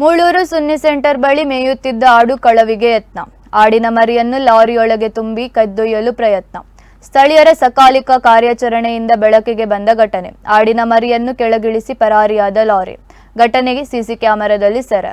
ಮೂಳೂರು ಸುನ್ನಿ centre ಬಳಿ ಮೇಯುತ್ತಿದ್ದ ಆಡು ಕಳವಿಗೆ ಯತ್ನ. ಆಡಿನ ಮರಿಯನ್ನು ಲಾರಿಯೊಳಗೆ ತುಂಬಿ ಕದ್ದೊಯ್ಯಲು ಪ್ರಯತ್ನ. ಸ್ಥಳೀಯರ ಸಕಾಲಿಕ ಕಾರ್ಯಾಚರಣೆಯಿಂದ ಬೆಳಕಿಗೆ ಬಂದ ಘಟನೆ. ಆಡಿನ ಮರಿಯನ್ನು ಕೆಳಗಿಳಿಸಿ ಪರಾರಿಯಾದ ಲಾರಿ. ಘಟನೆಗೆ ಸಿಸಿ ಕ್ಯಾಮೆರಾದಲ್ಲಿ ಸೆರೆ.